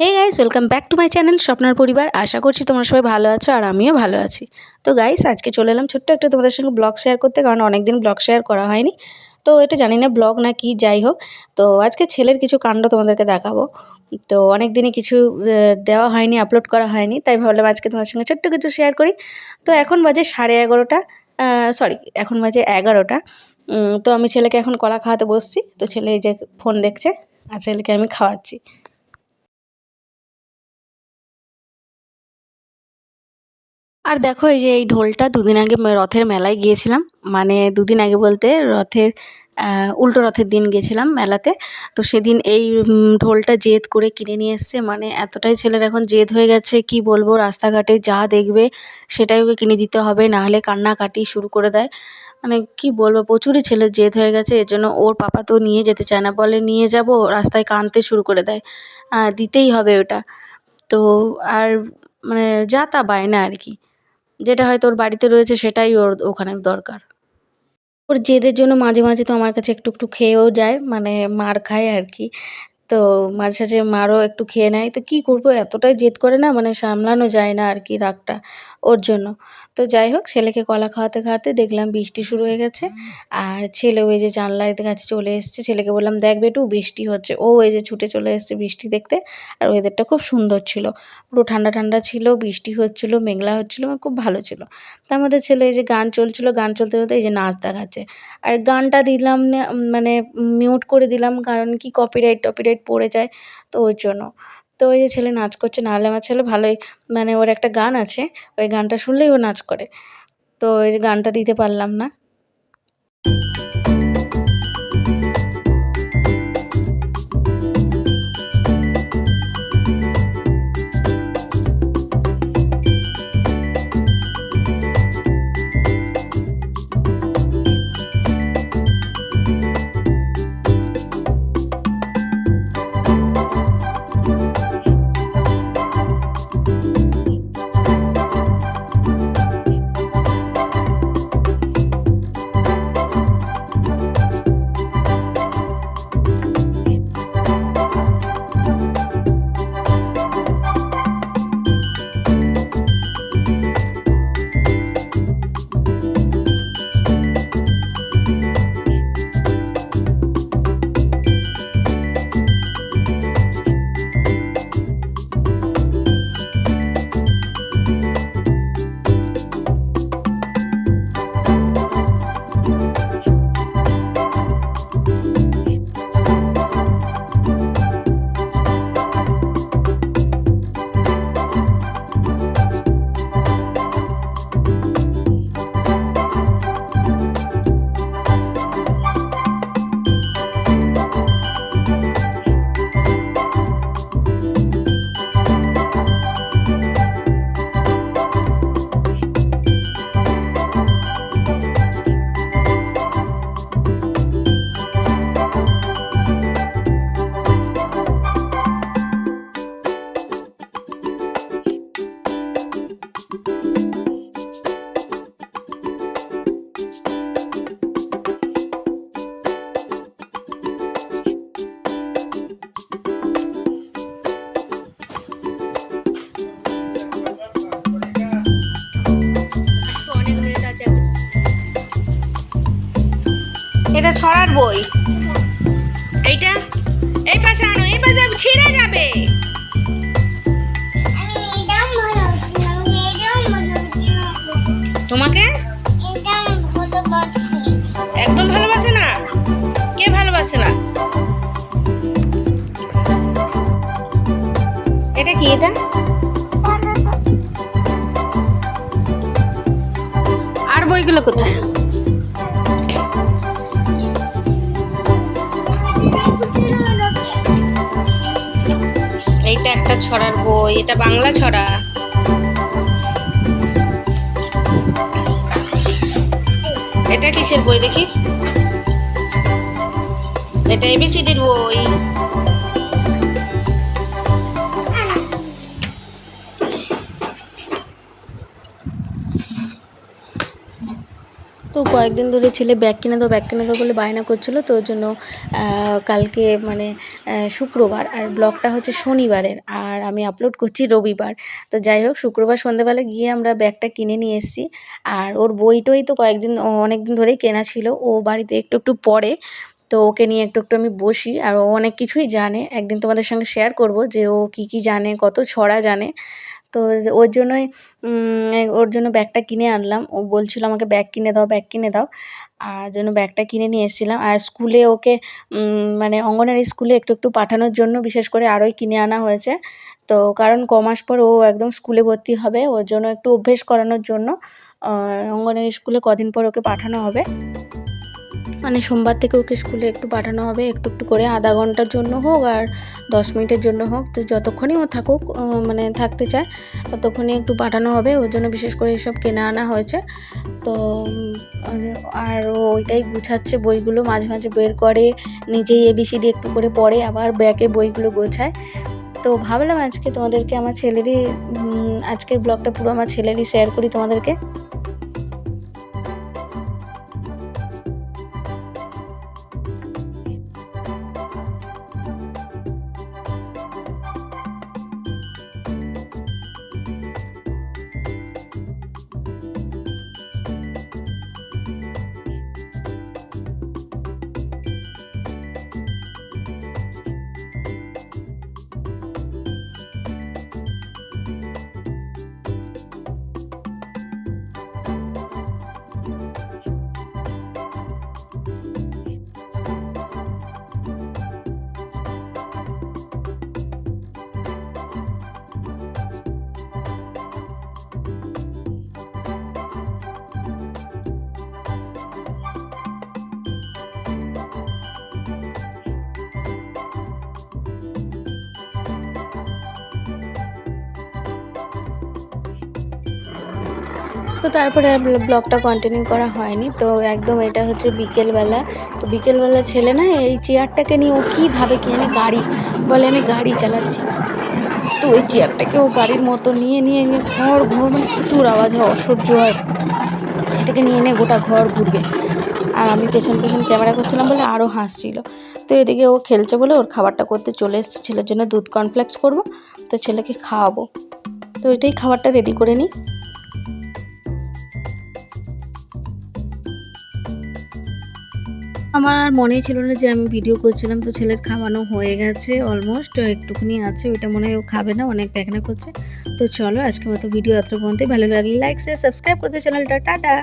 Hey guys welcome back to my channel স্বপ্নার পরিবার আশা করছি তোমরা সবাই ভালো আছো আর আমিও ভালো আছি। তো গাইস আজকে চলে এলাম ছোট্ট একটা তোমাদের সঙ্গে ব্লগ শেয়ার করতে, কারণ অনেকদিন ব্লগ শেয়ার করা হয়নি। তো এটা জানি না ব্লগ না কি, যাই হোক। তো আজকে ছেলের কিছু কাণ্ড তোমাদেরকে দেখাবো। তো অনেক দিনই কিছু দেওয়া হয়নি আপলোড করা হয়নি, তাই ভাবলাম আজকে তোমাদের সঙ্গে ছোট্ট কিছু শেয়ার করি। তো এখন বাজে সাড়ে এগারোটা সরি এখন বাজে এগারোটা। তো আমি ছেলেকে এখন কলা খাওয়াতে বসছি। তো ছেলে এই যে ফোন দেখছে, আর ছেলেকে আমি খাওয়াচ্ছি। আর দেখো এই যে এই ঢোলটা দুদিন আগে রথের মেলায় গিয়েছিলাম। মানে দুদিন আগে বলতে রথের উল্টো রথের দিন গেছিলাম মেলাতে। তো সেদিন এই ঢোলটা জেদ করে কিনে নিয়ে এসছে। মানে এতটাই ছেলের এখন জেদ হয়ে গেছে, কি বলব? রাস্তাঘাটে যা দেখবে সেটাই ওকে কিনে দিতে হবে, না হলে কান্নাকাটি শুরু করে দেয়। মানে কি বলব? প্রচুরই ছেলের জেদ হয়ে গেছে। এর জন্য ওর পাপা তো নিয়ে যেতে চায় না। বলে নিয়ে যাব, রাস্তায় কাঁদতে শুরু করে দেয়। দিতেই হবে ওটা। তো আর মানে যা তা বায়না আর কি। যেটা হয়তো ওর বাড়িতে রয়েছে সেটাই ওর ওখানে দরকার। ওর জেদের জন্য মাঝে মাঝে তো আমার কাছে একটু একটু খেয়েও যায় মানে মার খায় আর কি। তো মাঝে, সাঝে মারও একটু খেয়ে নেয়। তো কী করব? এতটাই জেদ করে না? মানে সামলানো যায় না আর কি রাগটা ওর জন্য। তো যাই হোক, ছেলেকে কলা খাওয়াতে খাওয়াতে দেখলাম বৃষ্টি শুরু হয়ে গেছে। আর ছেলে ওই যে জানলায় কাছে চলে এসেছে। ছেলেকে বললাম, দেখ বেটু, বৃষ্টি হচ্ছে। ও ওই যে ছুটে চলে এসেছে বৃষ্টি দেখতে। আর ওয়েদারটা খুব সুন্দর ছিল। পুরো ঠান্ডা ঠান্ডা ছিল, বৃষ্টি হচ্ছিল, মেঘলা হচ্ছিল মানে খুব ভালো ছিল। তার মধ্যে ছেলে এই যে গান চলছিল, গান চলতে চলতে এই যে নাচ দেখাচ্ছে। আর গানটা দিলাম মানে মিউট করে দিলাম। কারণ কি কপিরাইট টপিরাইট পড়ে যায় তো ওই জন্য। তো ওই যে ছেলে নাচ করছে, নাহলে আমার ছেলে ভালোই মানে ওর একটা গান আছে, ওই গানটা শুনলেই ও নাচ করে। তো ওই যে গানটা দিতে পারলাম না। কি এটা? আর বইগুলো কোথায়? এইটা একটা ছড়ার বই, এটা বাংলা ছড়া। এটা কিসের বই দেখি? এটা এবিসিডির বই। তো কয়েকদিন ধরে ছেলে ব্যাগ কিনে দাও, ব্যাগ কিনে দাও বলে বায়না করছিল, তো ওর জন্য কালকে মানে শুক্রবার, আর ব্লগটা হচ্ছে শনিবারের, আর আমি আপলোড করছি রবিবার। তো যাই হোক, শুক্রবার সন্ধ্যেবেলা গিয়ে আমরা ব্যাগটা কিনে নিয়ে এসেছি, আর ওর বইটই তো কয়েকদিন অনেক দিন ধরেই কেনা ছিল, ও বাড়িতে একটু একটু পড়ে তো ওকে নিয়ে একটু একটু আমি বসি আর ও অনেক কিছুই জানে। একদিন তোমাদের সঙ্গে শেয়ার করব যে ও কী কী জানে, কত ছড়া জানে। তো ওর জন্যই ওর জন্য ব্যাগটা কিনে আনলাম। ও বলছিল আমাকে ব্যাগ কিনে দাও, ব্যাগ কিনে দাও। আর জন্য ব্যাগটা কিনে নিয়ে এসেছিলাম। আর স্কুলে ওকে মানে অঙ্গনারী স্কুলে একটু একটু পাঠানোর জন্য বিশেষ করে আরোই কিনে আনা হয়েছে। তো কারণ ক মাস পর ও একদম স্কুলে ভর্তি হবে। ওর জন্য একটু অভ্যেস করানোর জন্য অঙ্গনারী স্কুলে কদিন পর ওকে পাঠানো হবে। মানে সোমবার থেকে ওকে স্কুলে একটু পাঠানো হবে, একটু একটু করে আধা ঘণ্টার জন্য হোক আর দশ মিনিটের জন্য হোক। তো যতক্ষণই ও থাকুক মানে থাকতে চায়, ততক্ষণই একটু পাঠানো হবে। ওর জন্য বিশেষ করে এসব কেনা আনা হয়েছে। তো, আর ওইটাই গুছাচ্ছে বইগুলো, মাঝে মাঝে বের করে, নিজেই এবিসিডি একটু করে পড়ে, আবার ব্যাগে বইগুলো গোছায়। তো ভাবলাম আজকে তোমাদেরকে, আমার ছেলেরই আজকের ব্লগটা পুরো আমার ছেলেরই শেয়ার করি তোমাদেরকে। তো তারপরে ব্লগটা কন্টিনিউ করা হয়নি। তো একদম এটা হচ্ছে বিকেলবেলা। তো বিকেলবেলা ছেলে না এই চেয়ারটাকে নিয়ে ও কী ভাবে কি জানি গাড়ি বলে, আমি গাড়ি চালাচ্ছি তো ওই চেয়ারটাকে ও গাড়ির মতো নিয়ে নিয়ে নিয়ে ঘর ঘর মানে প্রচুর আওয়াজ হয়, অসহ্য হয়। এটাকে নিয়ে নিয়ে গোটা ঘর ঘুরবে। আর আমি পেছন পেছন ক্যামেরা করছিলাম বলে আরও হাসছিল। তো এদিকে ও খেলছে বলে ওর খাবারটা করতে চলে এসেছে। ছেলের জন্য দুধ কর্নফ্লেক্স করব, তো ছেলেকে খাওয়াবো। তো এটাই খাবারটা রেডি করে নিই। আমার আর মনেই ছিল না যে আমি ভিডিও করছিলাম, তো ছেলের খাওয়ানো হয়ে গেছে অলমোস্ট একটুখানি আছে, ওইটা মনে হয় খাবে না, অনেক প্যাকনা করছে। তো চলো আজকে মতো ভিডিও এত বলতে, ভালো লাগলে লাইক শেয়ার সাবস্ক্রাইব করতে চ্যানেলটা। টাটা!